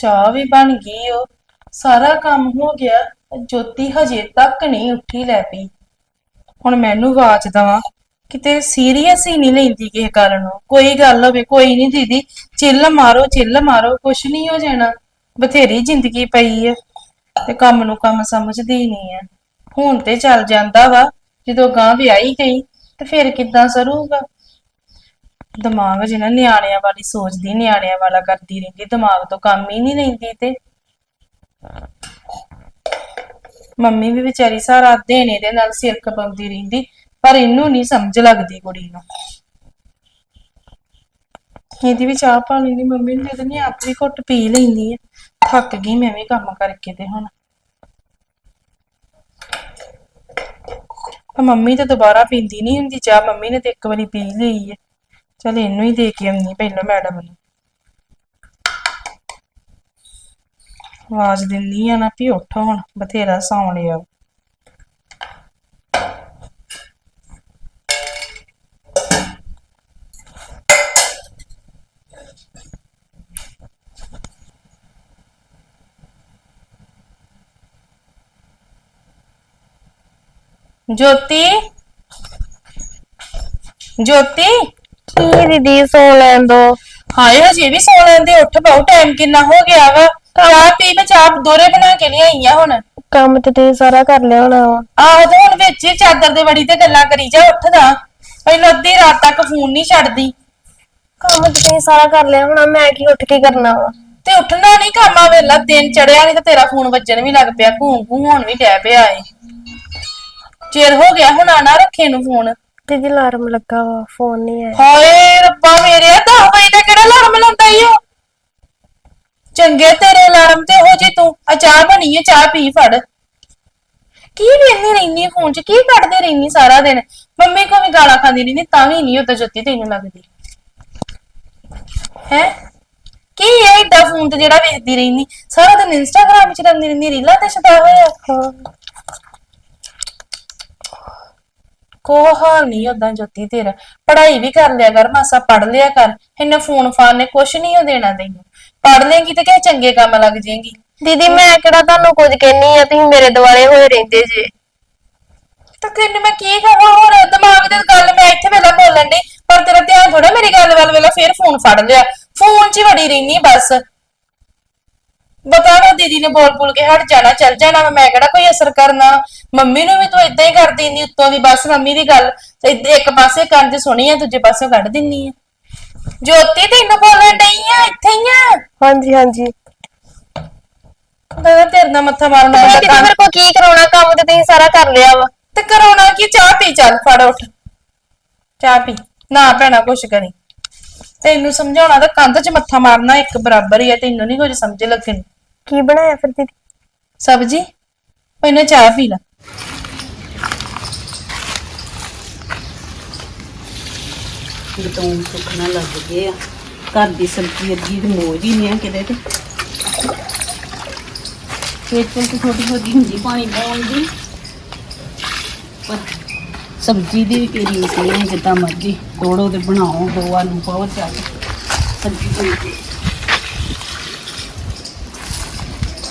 ਚਾਹ ਵੀ ਬਣ ਗਈ ਓ। ਸਾਰਾ ਕੰਮ ਹੋ ਗਿਆ, ਜੋਤੀ ਹਜੇ ਤੱਕ ਨਹੀਂ ਉੱਠੀ ਲੈ ਪਈ। ਹੁਣ ਮੈਨੂੰ ਆਵਾਜ਼ ਦਵਾ। ਕਿਤੇ ਸੀਰੀਅਸ ਹੀ ਨਹੀਂ ਲੈਂਦੀ ਕਿਸੇ ਗੱਲ ਨੂੰ। ਕੋਈ ਗੱਲ ਹੋਵੇ, ਕੋਈ ਨਹੀਂ ਦੀਦੀ। ਚਿੱਲ ਮਾਰੋ ਚਿੱਲ ਮਾਰੋ, ਕੁਛ ਨਹੀਂ ਹੋ ਜਾਣਾ। ਬਥੇਰੀ ਜ਼ਿੰਦਗੀ ਪਈ ਹੈ ਤੇ ਕੰਮ ਨੂੰ ਕੰਮ ਸਮਝਦੀ ਨਹੀਂ ਹੈ ਹੁਣ ਤੇ ਚੱਲ ਜਾਂਦਾ ਵਾ। ਜਦੋਂ ਗਾਂ ਵਿਆਹੀ ਗਈ ਤੇ ਫਿਰ ਕਿੱਦਾਂ ਸਰੂਗਾ? ਦਿਮਾਗ ਜਿਹਨਾਂ ਨਿਆਣਿਆਂ ਵਾਲੀ ਸੋਚਦੀ, ਨਿਆਣਿਆਂ ਵਾਲਾ ਕਰਦੀ ਰਹਿੰਦੀ, ਦਿਮਾਗ ਤੋਂ ਕੰਮ ਹੀ ਨਹੀਂ ਲੈਂਦੀ ਤੇ। ਮੰਮੀ ਵੀ ਵਿਚਾਰੀ ਸਾਰਾ ਦਿਨ ਇਹਦੇ ਨਾਲ ਸਿਰ ਖਪਾਉਂਦੀ ਰਹਿੰਦੀ, ਪਰ ਇਹਨੂੰ ਨਹੀਂ ਸਮਝ ਲੱਗਦੀ ਕੁੜੀ ਨੂੰ। ਇਹਦੀ ਵੀ ਚਾਹ ਪਾਣੀ ਨਹੀਂ ਮੰਮੀ ਨੂੰ ਦੇ ਦਿੰਦੀ ਆਪ ਵੀ ਘੁੱਟ ਪੀ ਲੈਂਦੀ ਹੈ ਥੱਕ ਗਈ ਮੈਂ ਵੀ ਕੰਮ ਕਰਕੇ ਤੇ ਹੁਣ। ਮੰਮੀ ਤਾਂ ਦੁਬਾਰਾ ਪੀਂਦੀ ਨਹੀਂ ਹੁੰਦੀ, ਚਾਹ ਮੰਮੀ ਨੇ ਤੇ ਇੱਕ ਵਾਰੀ ਪੀ ਲਈ ਹੈ ਚਲ ਇਹਨੂੰ ਹੀ ਦੇ ਕੇ ਆਉਣੀ ਪਹਿਲਾਂ ਮੈਡਮ ਨੂੰ। ਆਵਾਜ਼ ਦਿੰਦੀ ਆ ਨਾ ਵੀ ਉੱਠ ਹੁਣ, ਬਥੇਰਾ ਸੌਂ ਲਿਆ ਜੋਤੀ? ਜੋਤੀ? ਕੀ ਦੀਦੀ ਸੋ ਲੈਣ ਦੋ? ਹਾਏ ਹਜੇ ਵੀ ਸੌ ਲੈਂਦੇ ਉੱਠ ਬਹੁ ਟਾਈਮ ਕਿੰਨਾ ਹੋ ਗਿਆ ਵਾ। ਚਾਹ ਪੀ ਮੈਂ ਚਾਹ ਦੋਰੇ ਬਣਾ ਕੇ ਲਿਆਈ ਆ ਹੁਣ। ਕੰਮ ਤੇ ਤੁਸੀਂ ਸਾਰਾ ਕਰ ਲਿਆ ਹੋਣਾ ਵਾ। ਆਹੋ ਤੇ ਹੁਣ ਵਿੱਚ ਹੀ ਚਾਦਰ ਦੇ ਵੜੀ ਤੇ ਗੱਲਾਂ ਕਰੀ ਜਾ ਉੱਠਦਾ ਪਹਿਲਾਂ ਅੱਧੀ ਰਾਤ ਤੱਕ ਫੋਨ ਨਹੀਂ ਛੱਡਦੀ। ਕੰਮ ਤੇ ਤੁਸੀਂ ਸਾਰਾ ਕਰ ਲਿਆ ਹੋਣਾ ਮੈਂ ਕੀ ਉੱਠ ਕੇ ਕਰਨਾ ਵਾ? ਤੇ ਉੱਠਣਾ ਨਹੀਂ ਕਾਮਾ ਵੇਲਾ ਦਿਨ ਚੜਿਆ ਨਹੀਂ ਤੇ ਤੇਰਾ ਫੋਨ ਵੱਜਣ ਵੀ ਲੱਗ ਪਿਆ ਘੂੰ ਘੂੰ ਹੋਣ ਵੀ ਡੈ ਪਿਆ ਏ। ਚਿਰ ਹੋ ਗਿਆ ਹੁਣ ਆਣਾ ਰੱਖੇ ਨੂੰ ਫੋਨ। ਦੀਦੀ ਅਲਾਰਮ ਲੱਗਾ ਵਾ ਫੋਨ ਨਹੀਂ ਆਇਆ। ਹਾਏ ਰੱਬਾ ਮੇਰੇ 10 ਵਜੇ ਦਾ ਕਿਹੜਾ ਅਲਾਰਮ ਲਾਉਂਦਾ ਈ ਓ? ਚੰਗੇ ਤੇਰੇ ਅਲਾਰਮ ਤੇ ਹੋ ਜੇ ਤੂੰ। ਆ ਚਾਹ ਬਣੀ ਏ ਚਾਹ ਪੀ ਫੜ। ਕੀ ਵੇਖਦੀ ਰਹਿਨੀ ਫੋਨ 'ਚ? ਕੀ ਕੱਢਦੀ ਰਹਿਨੀ ਸਾਰਾ ਦਿਨ? ਮੰਮੀ ਕੋ ਵੀ ਗਾਲਾਂ ਖਾਂਦੀ ਰਹਿੰਦੀ ਤਾਂ ਵੀ ਨਹੀਂ ਉਹ ਤਾਂ ਜੁੱਤੀ ਤੈਨੂੰ ਲੱਗਦੀ। ਹੈ? ਕੀ ਹੈ ਏਡਾ ਫੋਨ ਤੇ ਜਿਹੜਾ ਵੇਖਦੀ ਰਹਿਨੀ ਸਾਰਾ ਦਿਨ ਇੰਸਟਾਗ੍ਰਾਮ 'ਚ ਰਹਿੰਦੀ ਰਹਿੰਦੀ ਰੀਲਾਂ ਤੇ ਛਦਾ ਹੋਇਆ। ਹਾਂ। ਕੋ ਹਾਲ ਨਹੀਂ ਉਦਾਂ ਜੋਤੀ ਤੇਰਾ। ਪੜ੍ਹਾਈ ਵੀ ਕਰ ਲਿਆ ਕਰ ਮਾਸਾ ਪੜ੍ਹ ਲਿਆ ਕਰ। ਇਹਨੇ ਫੋਨ ਫਾਨ ਨੇ ਕੁਛ ਨਹੀਂ ਉਹ ਦੇਣਾ ਤੈਨੂੰ। ਪੜ੍ਹ ਲੇਂਗੀ ਤੇ ਕਿਸੇ ਚੰਗੇ ਕੰਮ ਲੱਗ ਜਾਏਗੀ। ਦੀਦੀ ਮੈਂ ਕਿਹੜਾ ਤੁਹਾਨੂੰ ਕੁਝ ਕਹਿਨੀ ਆ ਤੁਸੀਂ ਮੇਰੇ ਦੁਆਲੇ ਹੋਏ ਰਹਿੰਦੇ ਜੇ। ਤਾਂ ਤੈਨੂੰ ਮੈਂ ਕੀ ਕਹਾਂ ਹੋਰ ਦਿਮਾਗ ਦੀ ਗੱਲ ਮੈਂ ਇੱਥੇ ਵੇਲਾ ਬੋਲਣ ਦੀ ਪਰ ਤੇਰਾ ਧਿਆਨ ਥੋੜਾ ਮੇਰੀ ਗੱਲ ਵੱਲ ਵੇਲਾ ਫੇਰ ਫੋਨ ਫੜ ਲਿਆ। ਫੋਨ 'ਚ ਹੀ ਵੜੀ ਰਹਿਨੀ ਬਸ। ਦੋ ਦੀਦੀ ਨੇ ਬੋਲ ਬੋਲ ਕੇ ਹਟ ਜਾਣਾ ਚੱਲ ਜਾਣਾ ਵਾ, ਮੈਂ ਕਿਹੜਾ ਕੋਈ ਅਸਰ ਕਰਨਾ ਮੰਮੀ ਨੂੰ ਵੀ ਤੂੰ ਇਦਾਂ ਹੀ ਕਰ ਦਿੰਦੀ ਉੱਤੋਂ ਦੀ ਬਸ ਮੰਮੀ ਦੀ ਗੱਲ ਤੇ ਇੱਕ ਪਾਸੇ ਕੰਨ 'ਚ ਸੁਣੀ ਆ ਦੂਜੇ ਪਾਸੇ ਕੱਢ ਦਿੰਨੀ ਆ। ਜੋਤੀ ਤੈਨੂੰ ਬੋਲਣ ਡਈ ਆ ਇੱਥੇ ਹੀ ਆ? ਹਾਂਜੀ ਹਾਂਜੀ। ਦਾਦਾ ਤੇਰੇ ਨਾਲ ਮੱਥਾ ਮਾਰਨਾ ਦੀਦੀ ਬੰਦਾ ਮੇਰੇ ਕੋਲ ਕੀ ਕਰਾਉਣਾ ਕੰਮ ਤੇ ਤੁਸੀਂ ਸਾਰਾ ਕਰ ਲਿਆ ਵਾ। ਤੇ ਕਰਾਉਣਾ ਕੀ ਚਾਹ ਪੀ ਚੱਲ ਫੜ ਉੱਠ। ਚਾਹ ਪੀ ਨਾ ਭੈਣਾ ਕੁਛ ਕਰੀ। ਤੈਨੂੰ ਸਮਝਾਉਣਾ ਤਾਂ ਕੰਧ 'ਚ ਮੱਥਾ ਮਾਰਨਾ ਇੱਕ ਬਰਾਬਰ ਹੀ ਹੈ ਤੈਨੂੰ ਨਹੀਂ ਕੁਝ ਸਮਝ ਲੱਗਣੀ। ਕੀ ਬਣਾਇਆ ਫਿਰ ਦੀਦੀ? ਸਬਜੀ? ਪਹਿਲਾਂ ਚਾਹ ਪੀ ਲੈ। ਬਤੌਣ ਸੁੱਕਣਾ ਲੱਗ ਗਏ ਆ। ਘਰ ਦੀ ਸਬਜ਼ੀ ਅੱਗੀ ਤੇ ਮੋਜ ਹੀ ਨਹੀਂ ਆ ਕਿਤੇ ਤੇ। ਖੇਚਲ ਤੇ ਥੋੜੀ ਥੋੜੀ ਹੁੰਦੀ ਪਾਣੀ ਪਾਉਣ ਦੀ। ਪਰ ਸਬਜ਼ੀ ਦੀ ਵੀ ਕਿਹੜੀ ਹੈ ਜਿੱਦਾਂ ਮਰਜ਼ੀ। ਤੋੜੋ ਤੇ ਬਣਾਓ ਦੋ ਆਲੂ ਪਾਓ ਚੱਲ ਸਬਜ਼ੀ ਬਣ ਗਈ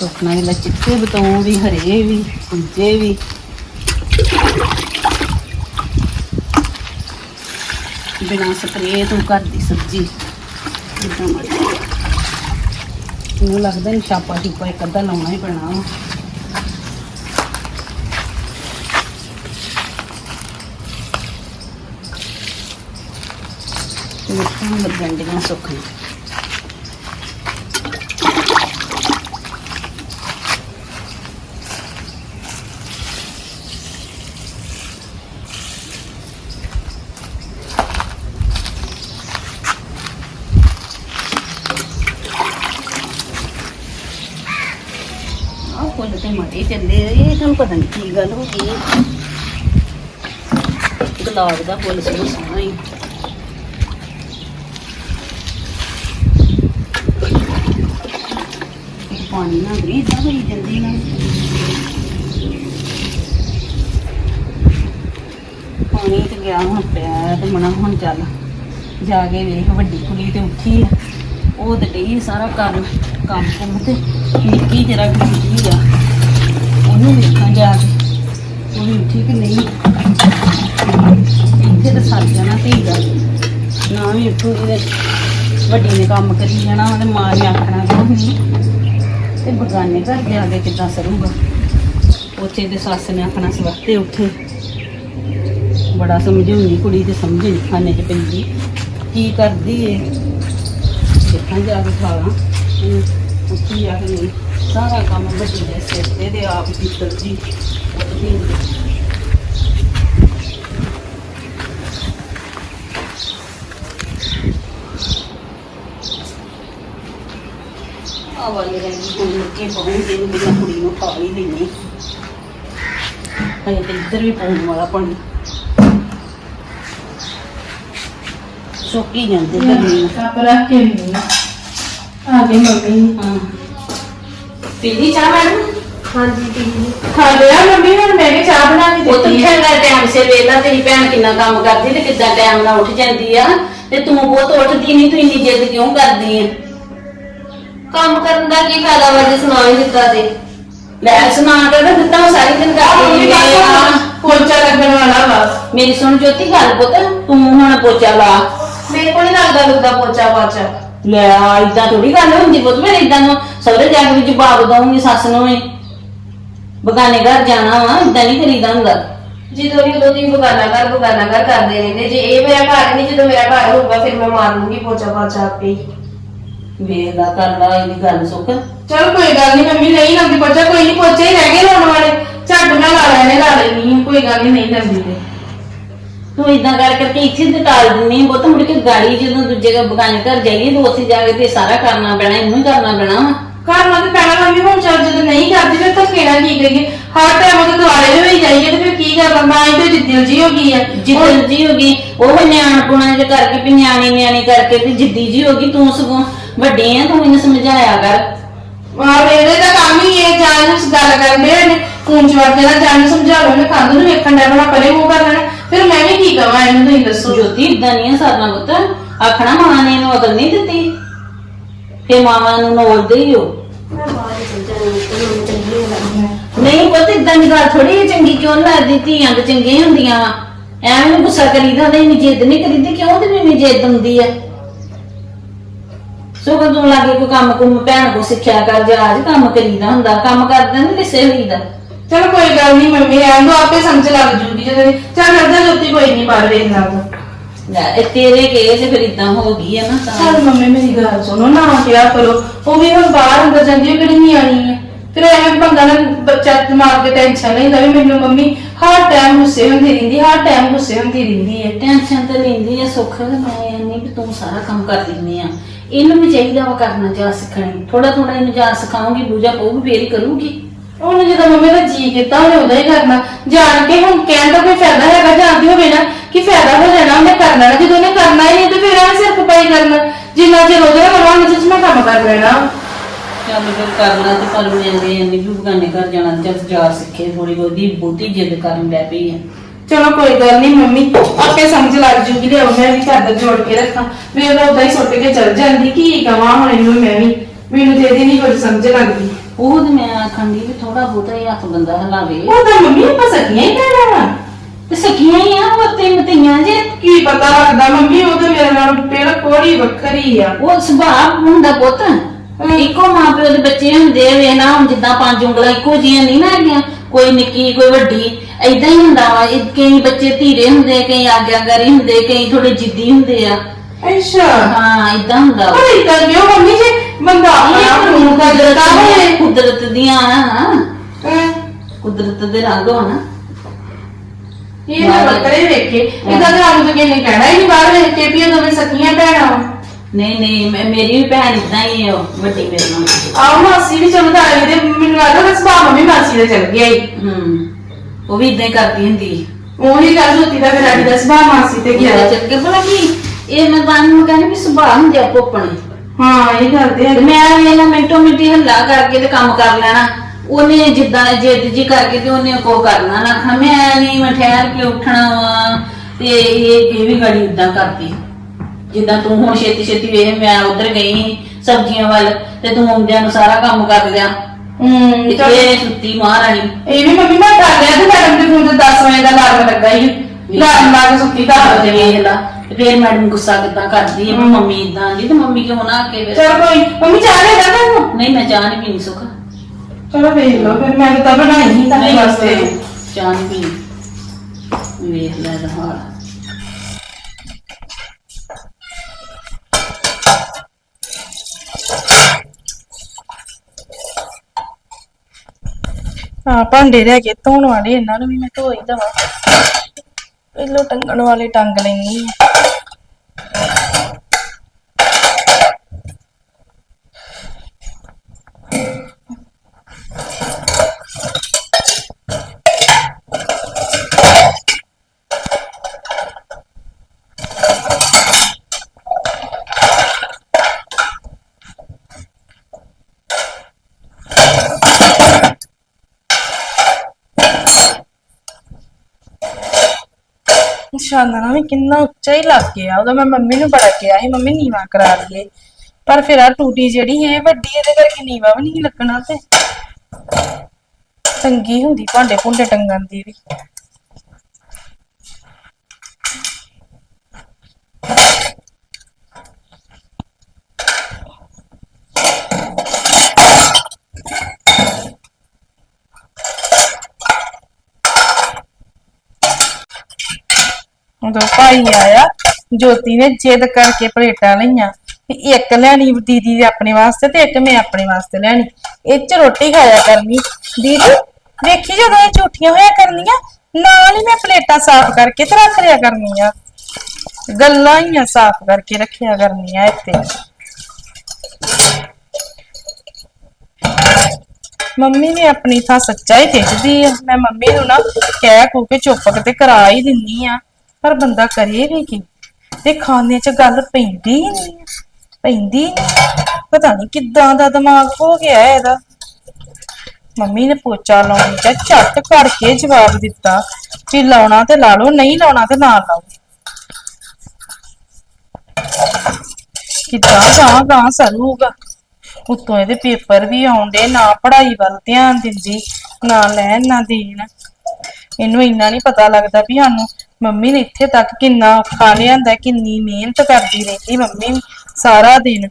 ਸੁੱਕਣਾ ਵੀ ਚਿੱਟੇ ਬਤੌਂ ਵੀ, ਹਰੇ ਵੀ ਕੁੰਜੇ ਵੀ। ਬਿਨਾਂ ਸਪਰੇਅ ਤੋਂ ਘਰ ਦੀ ਸਬਜ਼ੀ। ਜਿੱਦਾਂ ਮਰਜ਼ੀ। ਮੈਨੂੰ ਲੱਗਦਾ ਨਹੀਂ ਛਾਪਾ ਛੁਪਾ ਇੱਕ ਅੱਧਾ ਲਾਉਣਾ ਹੀ ਪੈਣਾ ਵਾ। ਮਿਰਚਾਂ ਲੱਗਣ ਡੀਆਂ ਸੁੱਕਣ ਆਹ ਫੁੱਲ ਚੱਲੇ ਆ, ਇਹ ਤੁਹਾਨੂੰ ਪਤਾ ਨਹੀਂ ਕੀ ਗੱਲ ਹੋ ਗਈ ਹੈ। ਗੁਲਾਬ ਦਾ ਫੁੱਲ ਸਗੋਂ ਸੋਹਣਾ ਹੀ। ਪਾਣੀ ਨਾਲ ਬਰੀ ਤਾਂ ਭਰੀ ਜਾਂਦੀ ਨਾ ਪਾਣੀ ਤੇ ਗਿਆ ਹੁਣ ਪਿਆ ਤੇ ਮਣਾ ਹੁਣ ਚੱਲ। ਜਾ ਕੇ ਵੇਖ ਵੱਡੀ ਕੁੜੀ ਤੇ ਉੱਠੀ ਆ। ਉਹ ਤੇ ਡਈ ਸਾਰਾ ਕਰਨ ਕੰਮ ਕੰਮ ਤੇ ਨਿੱਕੀ ਜਰਾ ਬਿਜਲੀ ਆ? ਉਹਨੂੰ ਵੇਖਾਂ ਜਾ ਕੇ। ਉਹ ਵੀ ਉੱਠੀ ਕਿ ਨਹੀਂ? ਇੱਥੇ ਤਾਂ ਸਰ ਜਾਣਾ ਧੀ ਦਾ ਨਾ ਵੀ ਉੱਠੂਗੀ ਤੇ ਵੱਡੀ ਨੇ ਕੰਮ ਕਰੀ ਜਾਣਾ, ਉਹਨੇ ਮਾਂ ਨੇ ਆਖਣਾ ਕਿਉਂ ਨਹੀਂ ਤੇ ਬਗਾਨੇ ਘਰ ਜਾ ਕੇ ਕਿੱਦਾਂ ਸਰੂਗਾ? ਉੱਥੇ ਤੇ ਸੱਸ ਨੇ ਆਖਣਾ ਸਵਖਤੇ ਉੱਠੇ। ਬੜਾ ਸਮਝਾਉਂਦੀ ਕੁੜੀ ਤੇ ਸਮਝ ਨਹੀਂ ਖਾਣੇ ਚ ਪੈਂਦੀ। ਕੀ ਕਰਦੀ ਏ? ਦੇਖਾਂ ਜਾ ਕੇ ਖਾਣਾ ਉੱਠੀ ਆ ਕੇ ਨਹੀਂ ਸਾਰਾ ਕੰਮ ਵੱਡੀ ਦੇ ਸਿਰ ਤੇ ਦੇ ਆਪ ਪਿੱਤਲ ਜੀ ਉੱਠਦੀ ਨੀ। ਆ ਵਾਲੀ ਰਹਿੰਦੀ ਹੁਣ ਮੁੜ ਕੇ ਪਾਉਂਦੇ ਨੂੰ ਬਿਨਾਂ ਕੁੜੀ ਨੂੰ ਖਾ ਹੀ ਲੈਣੀ ਹਜੇ ਤੇ ਇੱਧਰ ਵੀ ਪਾਉਣ ਵਾਲਾ ਪਾਣੀ। ਸੁੱਕੀ ਜਾਂਦੇ ਨਾਲ ਕੱਪ ਰੱਖ ਕੇ ਵੀ ਆ ਗਈ ਮੰਮੀ। ਹਾਂ। ਪੀਲੀ ਚਾਹ ਮੈਡਮ? ਹਾਂਜੀ ਦੀਦੀ ਖਾ ਲਿਆ ਮੰਮੀ ਹੁਣ ਮੈਂ ਵੀ ਚਾਹ ਬਣਾ ਕੇ ਉਹ ਤਾਂ ਦਿੱਤੀ ਹੈ ਟਾਈਮ ਸਿਰ ਵੇਲਾ ਤੇਰੀ ਭੈਣ ਕਿੰਨਾ ਕੰਮ ਕਰਦੀ ਤੇ ਕਿੱਦਾਂ ਟਾਈਮ ਨਾਲ ਉੱਠ ਜਾਂਦੀ ਆ। ਤੇ ਤੂੰ ਬਹੁਤ ਉੱਠਦੀ ਨਹੀਂ ਤੂੰ ਇੰਨੀ ਜਿੱਦ ਕਿਉਂ ਕਰਦੀ ਆ? ਕੰਮ ਕਰਨ ਦਾ ਕੀ ਫਾਇਦਾ ਵਾ ਜੇ ਸੁਣਾ ਹੀ ਦਿੱਤਾ ਤੇ? ਲੈ ਸੁਣਾ ਕੇ ਤਾਂ ਦਿੱਤਾ ਉਹ ਸਾਰੀ ਦਿਨ ਆਹ ਕਰਦੀ ਰਹੀ ਆ। ਪੋਚਾ ਲੱਗਣ ਵਾਲਾ ਵਾ। ਮੇਰੀ ਸੁਣ ਜੋਤੀ ਗੱਲ ਪੁੱਤ। ਤੂੰ ਹੁਣ ਪੋਚਾ ਲਾ। ਮੇਰੇ ਕੋਲ ਨਹੀਂ ਲੱਗਦਾ ਲੁੱਦਾ ਪੋਚਾ ਪਾਚਾ ਲੈ ਇਦਾਂ ਥੋੜੀ ਗੱਲ ਹੁੰਦੀ ਪੁੱਤ ਮੈਂ ਇਦਾਂ ਨੂੰ ਸਹੁਰੇ ਜਾ ਕੇ ਵੀ ਜਵਾਬ ਦਊਂਗੀ ਸੱਸ ਨੂੰ ਵੀ। ਬਗਾਨੇ ਘਰ ਜਾਣਾ ਵਾ ਇਦਾਂ ਨਹੀਂ ਕਰੀਦਾ ਹੁੰਦਾ। ਜਦੋਂ ਵੀ ਉਦੋਂ ਦੀ ਬਗਾਨਾ ਕਰ ਬਗਾਨਾ ਕਰ ਕਰਦੇ ਰਹਿੰਦੇ ਜੇ ਇਹ ਮੇਰਾ ਘਰ ਨਹੀਂ ਜਦੋਂ ਮੇਰਾ ਘਰ ਹੋਊਗਾ ਫਿਰ ਮੈਂ ਮਾਰ ਲੂੰਗੀ ਪੋਚਾ ਪਾਚਾ ਆਪੇ ਹੀ। ਵੇਖ ਲਾ ਕਰ ਲਾ ਇਹਦੀ ਗੱਲ ਸੁੱਕ ਚਲ ਕੋਈ ਗੱਲ ਨਹੀਂ ਮੰਮੀ ਨਹੀਂ ਲੱਗਦੀ ਪੋਚਾ ਕੋਈ ਨਹੀਂ ਪੋਚੇ ਹੀ ਰਹਿ ਗਏ ਲਾਉਣ ਵਾਲੇ। ਝੱਟ ਮੈਂ ਲਾ ਲੈਣੇ ਲਾ ਲੈਣੀ ਕੋਈ ਗੱਲ ਨਹੀਂ ਨਹੀਂ ਲੱਗਦੀ ਤੇ। ਤੂੰ ਇਦਾਂ ਕਰ ਕਰਕੇ ਇੱਥੇ ਤੇ ਟਾਲ ਦਿੰਨੀ ਬਹੁਤ ਮੁੜ ਕੇ ਗਾੜੀ ਜਦੋਂ ਦੂਜੇ ਘਰ ਬਗਾਨੇ ਘਰ ਜਾਈਏ ਤਾਂ ਉੱਥੇ ਜਾ ਕੇ ਤੇ ਸਾਰਾ ਕਰਨਾ ਪੈਣਾ ਇਹਨੂੰ ਹੀ ਕਰਨਾ ਪੈਣਾ ਵਾ। ਘਰ ਨਾਲ ਤੇ ਪੈਣਾ ਮੰਮੀ ਹੁਣ ਚੱਲ ਜਦੋਂ ਨਹੀਂ ਕਰਦੀ ਫਿਰ ਤਾਂ ਕਿਹੜਾ ਕੀ ਕਰੀਏ? ਹਰ ਟਾਈਮ ਉਹਦੇ ਦੁਆਲੇ ਦੇ ਹੋਈ ਜਾਈਏ ਤੇ ਫਿਰ ਕੀ ਕਰਨਾ? ਮਾਂ ਹੀ ਤੇ ਜਿੱਦਲ ਜੀ ਹੋ ਗਈ ਆ। ਜਿੱਦਣ ਜੀ ਹੋ ਗਈ ਉਹ ਨਿਆਣਪੁਣਾ ਜੇ ਕਰਕੇ ਵੀ ਨਿਆਣੀ ਨਿਆਣੀ ਕਰਕੇ ਤੇ ਜਿੱਦੀ ਜੀ ਹੋ ਗਈ ਤੂੰ ਸਗੋਂ ਵੱਡੀ ਆ ਤੂੰ ਇਹਨੂੰ ਸਮਝਾਇਆ ਕਰ। ਮਾਂ ਮੇਰੇ ਦਾ ਕੰਮ ਹੀ ਇਹ ਜਾਨ ਨੂੰ ਗੱਲ ਕਰਦੇ ਨੇ। ਫੋਨ ਚ ਵੜ ਕੇ ਨਾ ਜਾਨ ਨੂੰ ਸਮਝਾ ਲਓ ਨੇ ਕੰਧ ਨੂੰ ਵੇਖਣ ਦਾ ਬਣਾ ਪਰੇ ਮੂੰਹ ਕਰ ਲੈਣਾ। ਫਿਰ ਮੈਂ ਵੀ ਕੀ ਕਵਾਂ? ਇਹਨੂੰ ਤੁਸੀਂ ਦੱਸੋ ਜੋਤੀ ਇਦਾਂ ਨਹੀਂ ਆ ਸਰਨਾ ਪੁੱਤ। ਆਖਣਾ ਮਾਂ ਨੇ ਇਹਨੂੰ ਅਕਲ ਨਹੀਂ ਦਿੱਤੀ। ਫੇ ਮਾਵਾਂ ਨੂੰ ਨੋਲਦੇ ਹੀ ਹੋ। ਮੈਂ ਬਾਹਰ ਹੀ ਜਾਣਾ ਤੇ ਮੈਨੂੰ ਚੰਗੀ ਨਹੀਂ ਲੱਗਦੀ ਨਹੀਂ ਪੁੱਤ ਇਦਾਂ ਦੀ ਗੱਲ ਥੋੜੀ ਚੰਗੀ, ਕਿਉਂ ਨੀ ਲੱਗਦੀ? ਧੀਆਂ ਤੇ ਚੰਗੀਆਂ ਹੁੰਦੀਆਂ ਵਾ। ਐਵੇਂ ਨੂੰ ਗੁੱਸਾ ਕਰੀਦਾ ਇੰਨੀ ਜਿੱਦ ਨਹੀਂ ਕਰੀਦੀ, ਕਿਉਂ ਤੇ ਇੰਨੀ ਜਿੱਦ ਹੁੰਦੀ ਆ? ਸੋ ਕਦੋਂ ਲਾਗੇ ਕੋਈ ਕੰਮ ਕੁਮ ਭੈਣ ਕੋ ਸਿੱਖਿਆ ਕਰ ਜਾ ਅੱਜ ਕੰਮ ਕਰੀਦਾ ਹੁੰਦਾ, ਕੰਮ ਕਰਦਾ ਨਹੀਂ ਲਿਸੇ ਹੋਈਦਾ ਚਲ ਕੋਈ ਗੱਲ ਨਹੀਂ ਮੰਮੀ ਰਹਿਣ ਦੋ ਆਪੇ ਸਮਝ ਲੱਗ ਜੂਗੀ ਜਦੋਂ ਚੱਲ ਕਰਦਾ ਜੋਤੀ ਕੋਈ ਨਹੀਂ ਬਾਹਰ ਵੇਖ ਲਾ ਲੈ ਇਹ ਤੇਰੇ ਕੇ ਤੇ ਫਿਰ ਇਦਾਂ ਹੋ ਗਈ ਹੈ ਨਾ ਤਾਂ। ਚੱਲ ਮੰਮੀ ਮੇਰੀ ਗੱਲ ਸੁਣੋ ਨਾ ਕਿਹਾ ਕਰੋ। ਉਹ ਵੀ ਹੁਣ ਬਾਹਰ ਅੰਦਰ ਜਾਂਦੀ ਉਹ ਕਿਹੜੀ ਨਿਆਣੀ ਹੈ ਫਿਰ ਐਵੇਂ ਬੰਦਾ ਨਾ ਬੱਚਾ ਦਿਮਾਗ ਤੇ ਟੈਨਸ਼ਨ ਲੈਂਦਾ ਵੀ ਮੈਨੂੰ ਮੰਮੀ ਹਰ ਟਾਈਮ ਗੁੱਸੇ ਹੁੰਦੀ ਰਹਿੰਦੀ ਹਰ ਟਾਈਮ ਗੁੱਸੇ ਹੁੰਦੀ ਰਹਿੰਦੀ ਹੈ ਟੈਨਸ਼ਨ ਤੇ ਲੈਂਦੀ ਹੈ ਸੁੱਖ ਮੈਂ ਨਹੀਂ ਵੀ ਤੂੰ ਸਾਰਾ ਕੰਮ ਕਰ ਦਿੰਦੀ ਆ। ਇਹਨੂੰ ਵੀ ਚਾਹੀਦਾ ਵਾ ਕਰਨਾ ਜਾ ਸਿੱਖਣੀ। ਥੋੜਾ ਥੋੜਾ ਇਹਨੂੰ ਜਾ ਸਿਖਾਉਂਗੀ ਬੂਝਾ ਪਊਗੀ ਫੇਰ ਹੀ ਕਰੂਗੀ। ਉਹਨੇ ਜਦੋਂ ਮੰਮੀ ਦਾ ਜੀ ਕੀਤਾ ਉਹਨੇ ਉਦਾਂ ਹੀ ਕਰਨਾ। ਜਾਣ ਕੇ ਹੁਣ ਕਹਿਣ ਦਾ ਕੋਈ ਫਾਇਦਾ ਹੈਗਾ ਜਾਣਦੀ ਹੋਵੇ ਨਾ ਕਿ ਫਾਇਦਾ ਹੋ ਜਾਣਾ ਉਹਨੇ ਕਰਨਾ ਨਾ। ਜਦੋਂ ਉਹਨੇ ਕਰਨਾ ਹੀ ਨਹੀਂ ਤੇ ਫਿਰ ਐਵੇਂ ਸਿਰ ਖਪਾਈ ਕਰਨਾ। ਜਿੰਨਾ ਚਿਰ ਉਹਦੇ ਨਾਲ ਮਰਵਾਉਣ ਜਿਸ ਮੈਂ ਕੰਮ ਕਰ ਲੈਣਾ। ਚੱਲ ਫਿਰ ਕਰਨਾ ਤੇ ਪਰ ਮੈਂ ਇਹ ਨਹੀਂ ਵੀ ਬਗਾਨੇ ਘਰ ਜਾਣਾ ਚੱਲ ਜਾ ਸਿੱਖੇ ਥੋੜੀ ਬਹੁਤੀ ਬਹੁਤੀ ਜਿੱਦ ਕਰਨ ਲੱਗ ਪਈ ਆ। ਚਲੋ ਕੋਈ ਗੱਲ ਨਹੀਂ ਮੰਮੀ ਆਪੇ ਸਮਝ ਲੱਗ ਜੂਗੀ ਲਿਆਓ ਮੈਂ ਵੀ ਚਾਦਰ ਜੋੜ ਕੇ ਰੱਖਾਂ। ਵੀ ਉਹਦਾ ਉਦਾਂ ਹੀ ਸੁੱਟ ਕੇ ਚਲ ਜਾਂਦੀ ਕੀ ਕਵਾਂ ਹੁਣ ਇਹਨੂੰ ਮੈਂ ਵੀ। ਮੈਨੂੰ ਤੇ ਇਹਦੀ ਨਹੀਂ ਕੁਝ ਸਮਝ ਲੱਗਦੀ। ਉਹ ਤੇ ਮੈਂ ਆਖਣ ਦੀ ਵੀ ਥੋੜਾ ਬਹੁਤਾ ਹੀ ਹੱਥ ਬੰਦਾ ਹਲਾਵੇ। ਉਹ ਤਾਂ ਮੰਮੀ ਆਪਾਂ ਸਕੀਆਂ ਹੀ ਕਹਿਣਾ ਵਾ। ਤੇ ਸਖੀਆਂ ਹੀ ਆ ਉਹ ਤੇ ਮਤੀਆਂ ਜੇ। ਕੀ ਪਤਾ ਲੱਗਦਾ ਮੰਮੀ ਉਹ ਤਾਂ ਮੇਰੇ ਨਾਲ ਪੇੜ ਕੋੜੀ ਵੱਖਰੀ ਆ। ਉਹ ਸੁਭਾਅ ਹੁੰਦਾ ਪੁੱਤ। ਇੱਕੋ ਮਾਂ ਪਿਓ ਦੇ ਬੱਚੇ ਹੁੰਦੇ ਆ ਵੇਖ ਨਾ ਹੁਣ ਜਿੱਦਾਂ ਪੰਜ ਉਂਗਲਾਂ ਇੱਕੋ ਜੀਆਂ ਨਹੀਂ ਨਾ ਹੈਗੀਆਂ। ਕੋਈ ਨਿੱਕੀ ਕੋਈ ਵੱਡੀ। ਐਦਾਂ ਹੀ ਹੁੰਦਾ ਵਾ। ਇਹ ਕਈ ਬੱਚੇ ਧੀਰੇ ਹੁੰਦੇ ਕਈ ਆਗਿਆਕਾਰੀ ਹੁੰਦੇ ਕਈ ਥੋੜੇ ਜਿੱਦੀ ਹੁੰਦੇ ਆ। ਅੱਛਾ। ਹਾਂ ਇਦਾਂ ਹੁੰਦਾ ਵਾ। ਪਰ ਇਦਾਂ ਕਿਉਂ ਮੰਮੀ ਜੀ? ਆਪਣਾ ਕਾਨੂੰਨ ਕਰ ਦਿੱਤਾ ਕੁਦਰਤ ਦੀਆਂ ਆ ਹੈਂ? ਕੁਦਰਤ ਦੇ ਰੰਗ ਹੋਣ। ਇਹ ਤਾਂ ਬੱਕਰੇ ਵੇਖੇ। ਦੇ ਆਲੂ ਤਾਂ ਕਿਸੇ ਨੇ ਕਹਿਣਾ ਹੀ ਨਹੀਂ ਬਾਹਰ ਵੇਖ ਕੇ ਵੀ ਇਹ ਦੋਵੇਂ ਸਕੀਆਂ ਭੈਣਾਂ ਵਾਂ। ਨਹੀਂ ਨਹੀਂ ਮੈਂ- ਮੇਰੀ ਵੀ ਭੈਣ ਇਦਾਂ ਹੀ ਹੈ ਉਹ ਵੱਡੀ ਮੇਰੇ ਨਾਲ। ਆਹ ਮਾਸੀ ਵੀ ਤਾਂ ਆਈ ਦੇ ਮੈਨੂੰ ਲੱਗਦਾ ਬਸ ਭਾਵੇਂ ਮੰਮੀ ਮਾਸੀ ਦੇ ਚਲ ਗਿਆ ਹੀ ਹੂੰ ਉਹ ਵੀ ਇਦਾਂ ਹੀ ਕਰਦੀ ਹੁੰਦੀ। ਸੀ। ਉਹੀ ਗੱਲ ਹੁੰਦੀ ਤਾਂ ਫਿਰ ਆਡੀ ਦਾ ਸੁਭਾਅ ਮਾਸੀ ਤੇ ਗਿਆ। ਚੱਲ ਕੇ ਭਲਾ ਕੀ? ਇਹ ਮੈਂ ਤਾਂ ਨੂੰ ਕਹਿੰਦੀ ਵੀ ਸੁਭਾਅ ਹੁੰਦੇ ਆਪੋ ਆਪਣੇ ਹਾਂ ਇਹ ਕਰਦੇ ਤੇ ਆ ਮੈਂ ਵੇਲਾ ਮਿੰਟੋ ਮਿੰਟੀ ਹੱਲਾ ਕਰਕੇ ਤੇ ਕੰਮ ਕਰ ਲੈਣਾ। ਉਹਨੇ ਜਿੱਦਾਂ ਜਿੱਦ ਜੀ ਕਰਕੇ ਤੇ ਉਹਨੇ ਕੋ ਕਰਨਾ ਨਾ। ਆਖਣਾ ਮੈਂ ਨਹੀਂ ਮੈਂ ਠਹਿਰ ਕੇ ਉੱਠਣਾ ਵਾ। ਤੇ ਇਹ ਇਹ ਵੀ ਗੜੀ ਇਦਾਂ ਕਰਦੀ। ਜਿੱਦਾਂ ਤੂੰ ਹੁਣ ਛੇਤੀ ਛੇਤੀ ਵੇਖ ਮੈਂ ਉਧਰ ਗਈ ਸਬਜ਼ੀਆਂ ਵੱਲ ਤੇ ਤੂੰ ਆਉਂਦਿਆਂ ਨੂੰ ਸਾਰਾ ਕੰਮ ਕਰ ਲਿਆ। ਹੂੰ ਤੇ ਇਹ ਸੁੱਤੀ ਮਹਾਰਾਣੀ। ਇਹ ਵੀ ਮੰਮੀ ਮੈਂ ਕਰ ਲਿਆ ਤੇ ਮੈਡਮ ਦੇ ਫੋਨ ਤੇ 10 ਵਜੇ ਦਾ ਅਲਾਰਮ ਲੱਗਾ ਹੀ ਅਲਾਰਮ ਲਾ ਕੇ ਸੁੱਤੀ ਤਾਂ ਤੇ ਵੇਖ ਲਾ। ਫੇਰ ਮੈਡਮ ਗੁੱਸਾ ਕਿੱਦਾਂ ਕਰਦੀ ਹੈ ਵੀ ਮੰਮੀ ਇਦਾਂ ਦੀ ਤੇ ਮੰਮੀ ਕਿਉਂ ਨਾ ਆ ਕੇ ਫਿਰ? ਚਲ ਕੋਈ ਮੰਮੀ ਚਾਹ ਲੈ ਜਾ ਤੈਨੂੰ। ਨਹੀਂ ਮੈਂ ਚਾਹ ਨਹੀਂ ਪੀਣੀ ਸੁੱਖ। ਚਲੋ ਵੇਖ ਲਓ ਫਿਰ ਮੈਂ ਤਾਂ ਬਣਾਈ ਨਹੀਂ ਤੁਹਾਡੇ ਵਾਸਤੇ। ਚਾਹ ਨਹੀਂ ਪੀਣੀ। ਵੇਖ ਲੈ ਇਹਦਾ ਹਾਲ। ਹਾਂ ਭਾਂਡੇ ਰਹਿ ਗਏ ਧੋਣ ਵਾਲੇ ਇਹਨਾਂ ਨੂੰ ਵੀ ਮੈਂ ਧੋ ਹੀ ਦਵਾਂ। ਪਹਿਲੋਂ ਟੰਗਣ ਵਾਲੇ ਟੰਗ ਲੈਣੀ ਆ ਵੀ ਕਿੰਨਾ ਉੱਚਾ ਹੀ ਲੱਗ ਗਿਆ। ਉਹਦਾ ਮੈਂ ਮੰਮੀ ਨੂੰ ਬੜਾ ਕਿਹਾ ਸੀ, ਮੰਮੀ, ਨੀਵਾ ਕਰਾ ਲਈਏ। ਪਰ ਫਿਰ ਆ ਟੂਟੀ ਜਿਹੜੀ ਹੈ ਵੱਡੀ, ਇਹਦੇ ਕਰਕੇ ਨੀਵਾ ਵੀ ਨਹੀਂ ਲੱਗਣਾ ਤੇ ਤੰਗੀ ਹੁੰਦੀ ਭਾਂਡੇ ਭੁੰਡੇ ਟੰਗਣ ਦੀ ਵੀ। ਉਦੋਂ ਭਾਈ ਆਇਆ, ਜੋਤੀ ਨੇ ਜਿੱਦ ਕਰਕੇ ਪਲੇਟਾਂ ਲਈਆਂ ਵੀ ਇੱਕ ਲੈਣੀ ਦੀਦੀ ਦੇ ਆਪਣੇ ਵਾਸਤੇ ਤੇ ਇੱਕ ਮੈਂ ਆਪਣੇ ਵਾਸਤੇ ਲੈਣੀ। ਇਹ ਚ ਰੋਟੀ ਖਾਇਆ ਕਰਨੀ। ਦੀਦੀ, ਵੇਖੀ ਜਦੋਂ ਇਹ ਝੂਠੀਆਂ ਹੋਇਆ ਕਰਨੀਆਂ, ਨਾਲ ਹੀ ਮੈਂ ਪਲੇਟਾਂ ਸਾਫ਼ ਕਰਕੇ ਤੇ ਰੱਖ ਲਿਆ ਕਰਨੀਆਂ। ਗੱਲਾਂ ਹੀ ਆ ਸਾਫ਼ ਕਰਕੇ ਰੱਖਿਆ ਕਰਨੀਆਂ ਇੱਥੇ। ਮੰਮੀ ਨੇ ਆਪਣੀ ਥਾਂ ਸੱਚਾ ਹੀ ਖਿੱਚਦੀ ਆ। ਮੈਂ ਮੰਮੀ ਨੂੰ ਨਾ ਕਹਿ ਕੂ ਕੇ ਚੁੱਪ ਤੇ ਕਰਾ ਹੀ ਦਿੰਨੀ ਆ। ਪਰ ਬੰਦਾ ਕਰੇ ਵੀ ਕੀ? ਤੇ ਖਾਣੇ 'ਚ ਗੱਲ ਪੈਂਦੀ ਹੀ ਨਹੀਂ। ਆ। ਪੈਂਦੀ ਨੀ। ਪਤਾ ਨਹੀਂ ਕਿੱਦਾਂ ਦਾ ਦਿਮਾਗ ਹੋ ਗਿਆ ਇਹਦਾ। ਮੰਮੀ ਨੇ ਪੋਚਾ ਲਾਉਣ ਦਾ ਝੱਟ ਕਰਕੇ ਜਵਾਬ ਦਿੱਤਾ ਵੀ ਲਾਉਣਾ ਤੇ ਲਾ ਲਓ, ਨਹੀਂ ਲਾਉਣਾ ਤੇ ਨਾ ਲਾਓ। ਕਿੱਦਾਂ ਗਾਂ ਗਾਂ ਸਰੂਗਾ। ਉੱਤੋਂ ਇਹਦੇ ਪੇਪਰ ਵੀ ਆਉਂਦੇ, ਨਾ ਪੜ੍ਹਾਈ ਵੱਲ ਧਿਆਨ ਦਿੰਦੀ, ਨਾ ਲੈਣ ਨਾ ਦੇਣ। ਇਹਨੂੰ ਇੰਨਾ ਨਹੀਂ ਪਤਾ ਲੱਗਦਾ ਵੀ ਸਾਨੂੰ ਮੰਮੀ ਨੇ ਇੱਥੇ ਤੱਕ ਕਿੰਨਾ ਔਖਾ ਲਿਆਂਦਾ, ਕਿੰਨੀ ਮਿਹਨਤ ਕਰਦੀ ਰਹਿੰਦੀ ਮੰਮੀ ਵੀ ਸਾਰਾ ਦਿਨ।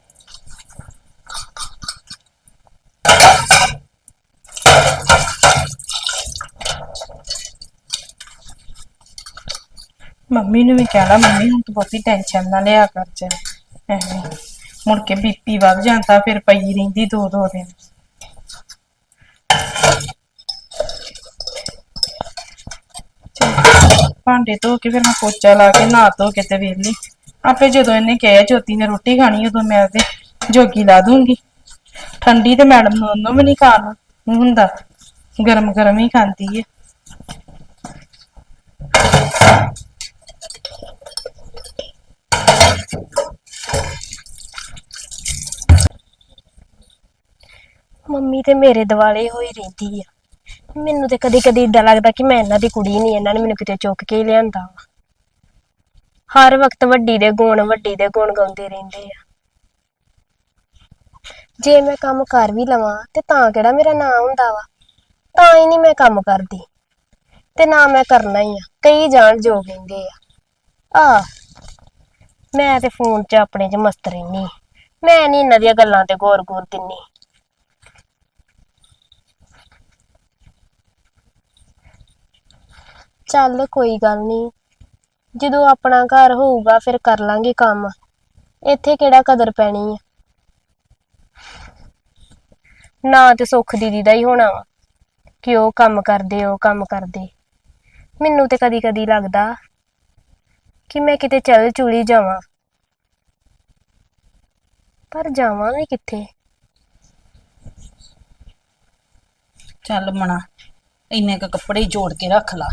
ਮੰਮੀ ਨੂੰ ਵੀ ਕਹਿਣਾ, ਮੰਮੀ ਹੁਣ ਤੂੰ ਬਹੁਤੀ ਟੈਨਸ਼ਨ ਨਾ ਲਿਆ ਕਰ ਜਾ ਐਵੇਂ ਮੁੜ ਕੇ ਬੀਪੀ ਵੱਧ ਜਾਂਦਾ, ਫਿਰ ਪਈ ਰਹਿੰਦੀ ਦੋ ਦੋ ਦਿਨ। ਭਾਂਡੇ ਧੋ ਕੇ ਫਿਰ ਮੈਂ ਪੋਚਾ ਲਾ ਕੇ ਨਹਾ ਧੋ ਕੇ ਤੇ ਵੇਲੀ ਆਪੇ ਜਦੋਂ ਇਹਨੇ ਕਿਹਾ, ਜੋਤੀ ਨੇ ਰੋਟੀ ਖਾਣੀ, ਉਦੋਂ ਮੈਂ ਤੇ ਜੋਗੀ ਲਾ ਦੂੰਗੀ। ਠੰਡੀ ਤੇ ਮੈਡਮ ਨੂੰ ਉਹਨੂੰ ਵੀ ਨਹੀਂ ਖਾਣ ਹੁੰਦਾ। ਗਰਮ ਗਰਮ ਹੀ ਖਾਂਦੀ ਹੈ ਮੰਮੀ ਤੇ ਮੇਰੇ ਦਿਵਾਲੇ ਹੋਈ ਰਹਿੰਦੀ ਆ। ਮੈਨੂੰ ਤੇ ਕਦੀ ਕਦੀ ਇਦਾਂ ਲੱਗਦਾ ਕਿ ਮੈਂ ਇਹਨਾਂ ਦੀ ਕੁੜੀ ਨਹੀਂ, ਇਹਨਾਂ ਨੇ ਮੈਨੂੰ ਕਿਤੇ ਚੁੱਕ ਕੇ ਹੀ ਲਿਆਂਦਾ ਵਾ। ਹਰ ਵਕਤ ਵੱਡੀ ਦੇ ਗੁਣ, ਵੱਡੀ ਦੇ ਗੁਣ ਗਾਉਂਦੇ ਰਹਿੰਦੇ ਆ। ਜੇ ਮੈਂ ਕੰਮ ਕਰ ਵੀ ਲਵਾਂ ਤੇ ਤਾਂ ਕਿਹੜਾ ਮੇਰਾ ਨਾਂ ਹੁੰਦਾ ਵਾ? ਤਾਂ ਹੀ ਨਹੀਂ ਮੈਂ ਕੰਮ ਕਰਦੀ। ਤੇ ਨਾ ਮੈਂ ਕਰਨਾ ਹੀ ਆ, ਕਈ ਜਾਣ ਜੋ ਕਹਿੰਦੇ ਆ। ਆ ਮੈਂ ਤੇ ਫੋਨ 'ਚ ਆਪਣੇ 'ਚ ਮਸਤ ਰਹਿਨੀ ਮੈਂ ਨਹੀਂ ਇਹਨਾਂ ਦੀਆਂ ਗੱਲਾਂ ਤੇ ਗੌਰ ਗੌਰ ਦਿੰਨੀ ਚੱਲ ਕੋਈ ਗੱਲ ਨਹੀਂ ਜਦੋਂ ਆਪਣਾ ਘਰ ਹੋਊਗਾ ਫਿਰ ਕਰ ਲਾਂਗੇ ਕੰਮ। ਇੱਥੇ ਕਿਹੜਾ ਕਦਰ ਪੈਣੀ ਆ? ਨਾ ਤੇ ਸੁੱਖ ਦੀਦੀ ਦਾ ਹੀ ਹੋਣਾ ਵਾ ਕਿ ਉਹ ਕੰਮ ਕਰਦੇ, ਉਹ ਕੰਮ ਕਰਦੇ। ਮੈਨੂੰ ਤੇ ਕਦੀ ਕਦੀ ਲੱਗਦਾ ਕਿ ਮੈਂ ਕਿਤੇ ਚੱਲ ਚੁਲੀ ਜਾਵਾਂ। ਪਰ ਜਾਵਾਂ ਵੀ ਕਿੱਥੇ? ਚੱਲ ਮਣਾ ਇੰਨੇ ਕ ਕੱਪੜੇ ਹੀ ਜੋੜ ਕੇ ਰੱਖ ਲਾ।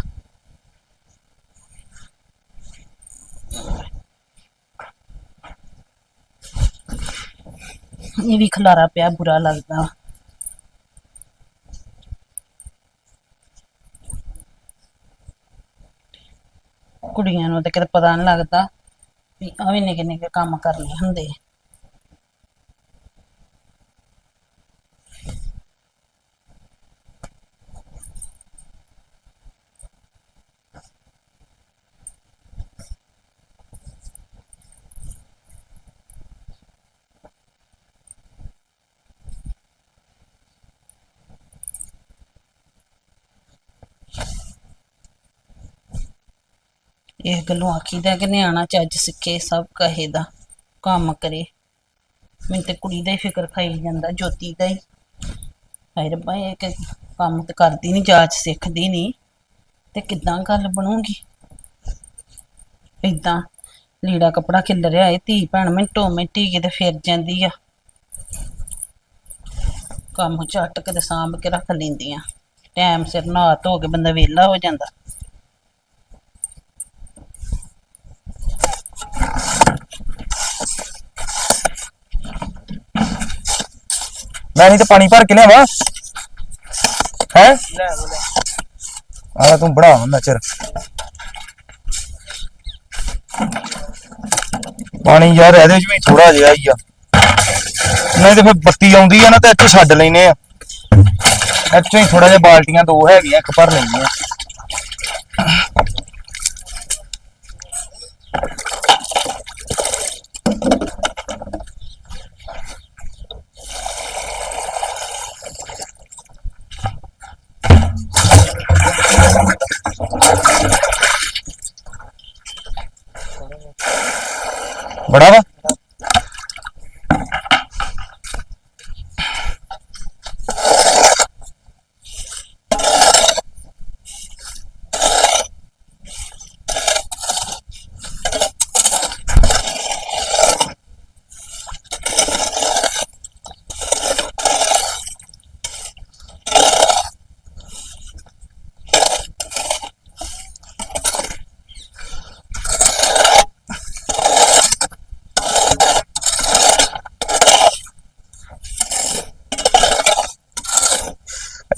ਇਹ ਵੀ ਖਲਾਰਾ ਪਿਆ, ਬੁਰਾ ਲੱਗਦਾ। ਕੁੜੀਆਂ ਨੂੰ ਤਾਂ ਕਿਤੇ ਪਤਾ ਨਹੀਂ ਲੱਗਦਾ ਵੀ ਆ ਵੀ ਨਿੱਕੇ ਨਿੱਕੇ ਕੰਮ ਕਰਨੇ ਹੁੰਦੇ ਇਹ ਗੱਲੋਂ ਆਖੀਦਾ ਕਿ ਨਿਆਣਾ ਚੱਜ ਸਿੱਖੇ, ਸਭ ਕਹੇ ਦਾ ਕੰਮ ਕਰੇ। ਮੈਨੂੰ ਤੇ ਕੁੜੀ ਦਾ ਹੀ ਫਿਕਰ ਖਾਈ ਜਾਂਦਾ, ਜੋਤੀ ਦਾ ਹੀ। ਹਾਏ ਰੱਬਾ, ਇਹ ਕਿ ਕੰਮ ਤੇ ਕਰਦੀ ਨਹੀਂ ਜਾਚ ਸਿੱਖਦੀ ਨਹੀਂ ਤੇ ਕਿੱਦਾਂ ਗੱਲ ਬਣੂਗੀ? ਇਦਾਂ ਲੀੜਾ ਕਪੜਾ ਖਿਲ ਰਿਹਾ ਏ ਧੀ ਭੈਣ ਮਿੰਟੋ ਮਿੰਟੀ ਕਿਤੇ ਫਿਰ ਜਾਂਦੀ ਆ। ਕੰਮ ਝੱਟ ਕੇ ਸਾਂਭ ਕੇ ਰੱਖ ਲੈਂਦੀਆਂ ਟਾਈਮ ਸਿਰ ਨਹਾ ਧੋ ਕੇ ਬੰਦਾ ਵਿਹਲਾ ਹੋ ਜਾਂਦਾ। ਮੈਂ ਨਹੀਂ ਤੇ ਪਾਣੀ ਭਰ ਕੇ ਲਿਆਵਾਂ। ਹੈ? ਆ ਤੂੰ ਬੜਾ ਹੁੰਦਾ ਚਿਰ। ਪਾਣੀ ਯਾਰ ਇਹਦੇ ਵਿੱਚ ਵੀ ਥੋੜਾ ਜਿਹਾ ਹੀ ਆ। ਨਹੀਂ ਤੇ ਫਿਰ ਬੱਤੀ ਆਉਂਦੀ ਆ ਨਾ ਤੇ ਇੱਥੇ ਛੱਡ ਲੈਨੇ ਆ। ਇੱਥੋਂ ਹੀ ਥੋੜਾ ਜਿਹਾ ਬਾਲਟੀਆਂ ਦੋ ਹੈਗੀਆਂ ਇੱਕ ਭਰ ਲੈਂਦੀਆਂ ਬੜਾ ਵਾ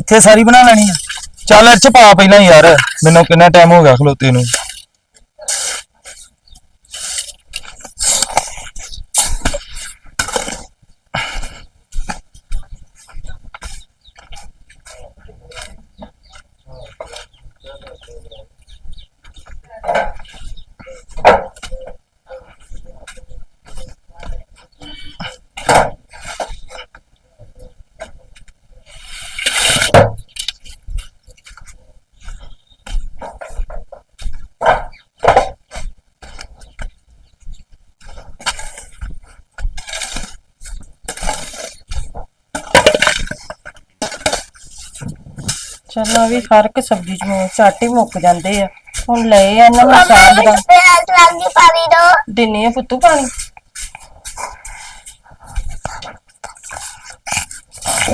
ਇੱਥੇ ਸਾਰੀ ਬਣਾ ਲੈਣੀ ਆ। ਚੱਲ ਇੱਥੇ ਪਾ ਪਹਿਲਾਂ ਯਾਰ, ਮੈਨੂੰ ਕਿੰਨਾ ਟਾਈਮ ਹੋ ਗਿਆ ਖਲੋਤੇ ਨੂੰ। ਚੱਲ ਵੀ ਹਰ ਇੱਕ ਸਬਜ਼ੀ ਚ ਝੱਟ ਹੀ ਮੁੱਕ ਜਾਂਦੇ ਆ। ਹੁਣ ਲਏ ਆ ਇਹਨਾਂ ਨੂੰ ਸਾਗ ਦਾ। ਲੱਗੀ ਪਾਣੀ ਦੋ। ਦਿੰਨੀ ਆ ਪੁੱਤੂ ਪਾਣੀ।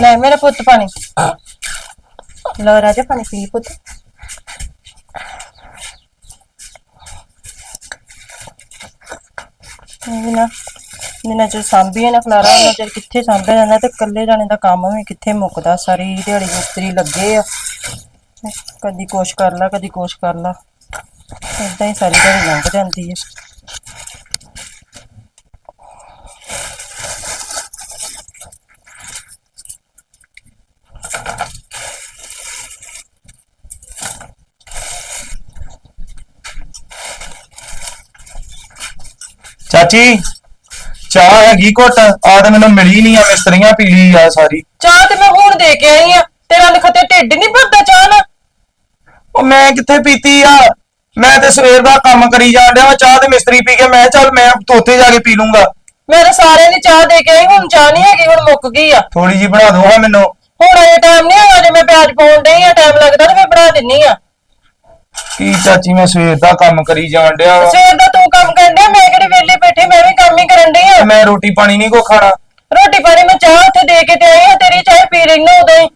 ਲੈ ਮੇਰਾ ਪੁੱਤ ਪਾਣੀ। ਲੋ ਰਾਜਾ ਪਾਣੀ ਪੀ ਪੁੱਤ। ਇਹ ਨਾ ਨਿਨਾ ਚ ਸਾਂਭੀਏ ਨਾ ਖਲਾਰਾ ਉਹਨਾਂ ਚਿਰ ਕਿੱਥੇ ਸਾਂਭਿਆ ਜਾਂਦਾ ਤੇ ਇਕੱਲੇ ਜਾਣੇ ਦਾ ਕੰਮ ਵੀ ਕਿੱਥੇ ਮੁੱਕਦਾ? ਸਾਰੀ ਦਿਹਾੜੀ ਮਿਸਤਰੀ ਲੱਗੇ ਆ। ਕਦੀ ਕੋਸ਼ ਕਰ ਲਾ ਕਦੀ ਕੋਸ਼ ਕਰ ਲਾ। ਏਦਾਂ ਹੀ ਸਾਰੀ ਦਿਹਾੜੀ ਲੰਘ ਜਾਂਦੀ ਹੈ ਚਾਚੀ? ਚਾਹ ਹੈਗੀ ਘੁੱਟ ਆ ਤੇ ਮੈਨੂੰ ਮਿਲੀ ਨਹੀਂ ਆ ਮਿਸਤਰੀਆਂ ਪੀ ਲਈ ਆ ਸਾਰੀ। ਚਾਹ ਤੇ ਮੈਂ ਹੁਣ ਦੇ ਕੇ ਆਈ ਆ ਤੇਰਾ ਨਖਤੇ ਢਿੱਡ ਨਹੀਂ ਭਰਦਾ ਚਾਹ ਨਾ ਉਹ ਮੈਂ ਕਿੱਥੇ ਪੀਤੀ ਆ? ਮੈਂ ਤੇ ਸਵੇਰ ਦਾ ਕੰਮ ਕਰੀ ਜਾਣ ਡਿਆ ਵਾਂ, ਚਾਹ ਤੇ ਮਿਸਤਰੀ ਪੀ ਕੇ ਮੈਂ ਕਿਹਾ ਚੱਲ ਮੈਂ ਤੋਤੇ ਜਾ ਕੇ ਪੀ ਲੂੰਗਾ। ਮੈਂ ਤਾਂ ਸਾਰਿਆਂ ਦੀ ਚਾਹ ਦੇ ਕੇ ਆਈ ਹੁਣ ਚਾਹ ਨਹੀਂ ਹੈਗੀ ਹੁਣ ਮੁੱਕ ਗਈ ਆ। ਥੋੜੀ ਜੀ ਬਣਾ ਦੋ ਹਾਂ ਮੈਨੂੰ। ਹੁਣ ਇਹ ਟਾਈਮ ਨਹੀਂ ਹੈਗਾ ਜੇ ਮੈਂ ਪਿਆਜ਼ ਪਾਉਣ ਡਈ ਆ ਟਾਈਮ ਲੱਗਦਾ ਤੇ ਮੈਂ ਬਣਾ ਦਿੰਨੀ ਆ। ਕੀ ਚਾਚੀ ਮੈਂ ਸਵੇਰ ਦਾ ਕੰਮ ਕਰੀ ਜਾਣ ਡਿਆ ਵਾਂ। ਸਵੇਰ ਦਾ ਤੂੰ ਕੰਮ ਕਰਨ ਡਿਆ? ਮੈਂ ਕਿਹੜੀ ਵਿਹਲੀ ਬੈਠੀ ਮੈਂ ਵੀ ਕੰਮ ਹੀ ਕਰਨ ਡਈ ਆ। ਮੈਂ ਰੋਟੀ ਪਾਣੀ ਨਹੀਂ ਕੋ ਖਾਣਾ। ਰੋਟੀ ਪਾਣੀ ਮੈਂ ਚਾਹ ਉੱਥੇ ਦੇ ਕੇ ਤੇ ਆਈ ਆ ਤੇਰੀ ਚਾਹ ਪੀ ਲੈਣਾ ਉਦੋਂ ਹੀ।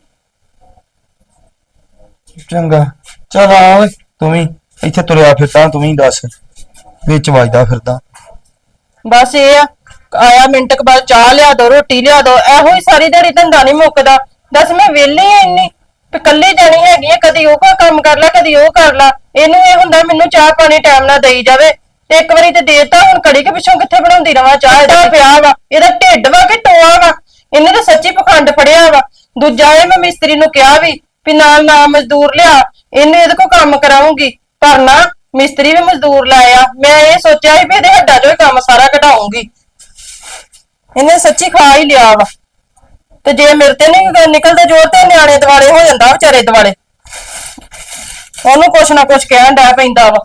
ਚੰਗਾ। ਚਲ ਆ ਓਏ ਤੂੰ ਵੀ। ਇੱਥੇ ਤੁਰਿਆ ਫਿਰਦਾ ਤੂੰ ਵੀ ਦੱਸ। ਵਿੱਚ ਵੱਜਦਾ ਫਿਰਦਾ। ਬਸ ਇਹ ਆ ਆਇਆ ਮਿੰਟ ਕੁ ਬਾਅਦ ਚਾਹ ਲਿਆ ਦੋ ਰੋਟੀ ਲਿਆ ਦੋ ਇਹੋ ਹੀ ਸਾਰੀ ਦਿਹਾੜੀ ਧੰਦਾ ਨਹੀਂ ਮੁੱਕਦਾ। ਦੱਸ ਮੈਂ ਵਿਹਲੀ ਆ ਇੰਨੀ। ਤੇ ਕੱਲੀ ਜਾਣੀ ਹੈਗੀ ਆ ਕਦੀ ਉਹ ਕੰਮ ਕਰ ਲੈ ਕਦੀ ਉਹ ਕਰ ਲੈ। ਇਹਨੂੰ ਇਹ ਹੁੰਦਾ ਮੈਨੂੰ ਚਾਹ ਪਾਣੀ ਟਾਈਮ ਨਾਲ ਦੇਈ ਜਾਵੇ। ਤੇ ਇੱਕ ਵਾਰੀ ਤੇ ਦੇਤਾ ਹੁਣ ਕੜੀ ਕੇ ਪਿੱਛੋਂ ਕਿੱਥੇ ਬਣਾਉਂਦੀ ਰਵਾਂ? ਚਾਹ ਇਹਦਾ ਪਿਆ ਵਾ। ਇਹਦਾ ਢਿੱਡ ਵਾ ਕਿ ਟੋਆ ਵਾ? ਇਹਨੇ ਤਾਂ ਸੱਚੀ ਪਖੰਡ ਫੜਿਆ ਵਾ। ਦੂਜਾ ਇਹ ਮੈਂ ਮਿਸਤਰੀ ਨੂੰ ਕਿਹਾ ਵੀ ਵੀ ਨਾਲ ਨਾ ਮਜ਼ਦੂਰ ਲਿਆ ਇਹਨੇ ਇਹਦੇ ਕੋ ਕੰਮ ਕਰਾਉਂਗੀ ਪਰ ਨਾ ਮਿਸਤਰੀ ਵੀ ਮਜ਼ਦੂਰ ਲਾਇਆ। ਮੈਂ ਇਹ ਸੋਚਿਆ ਸੀ ਵੀ ਇਹਦੇ ਹੱਡਾਂ ਚੋਂ ਹੀ ਕੰਮ ਸਾਰਾ ਕਢਾਉਂਗੀ ਇਹਨੇ ਸੱਚੀ ਖਾ ਹੀ ਲਿਆ ਵਾ। ਤੇ ਜੇ ਮੇਰੇ ਤੇ ਨਹੀਂ ਨਿਕਲਦਾ ਜੋਰ ਤੇ ਨਿਆਣੇ ਦਿਵਾਲੇ ਹੋ ਜਾਂਦਾ ਵਿਚਾਰੇ ਦਿਵਾਲੇ। ਉਹਨੂੰ ਕੁਛ ਨਾ ਕੁਛ ਕਹਿਣ ਡੈ ਪੈਂਦਾ ਵਾ।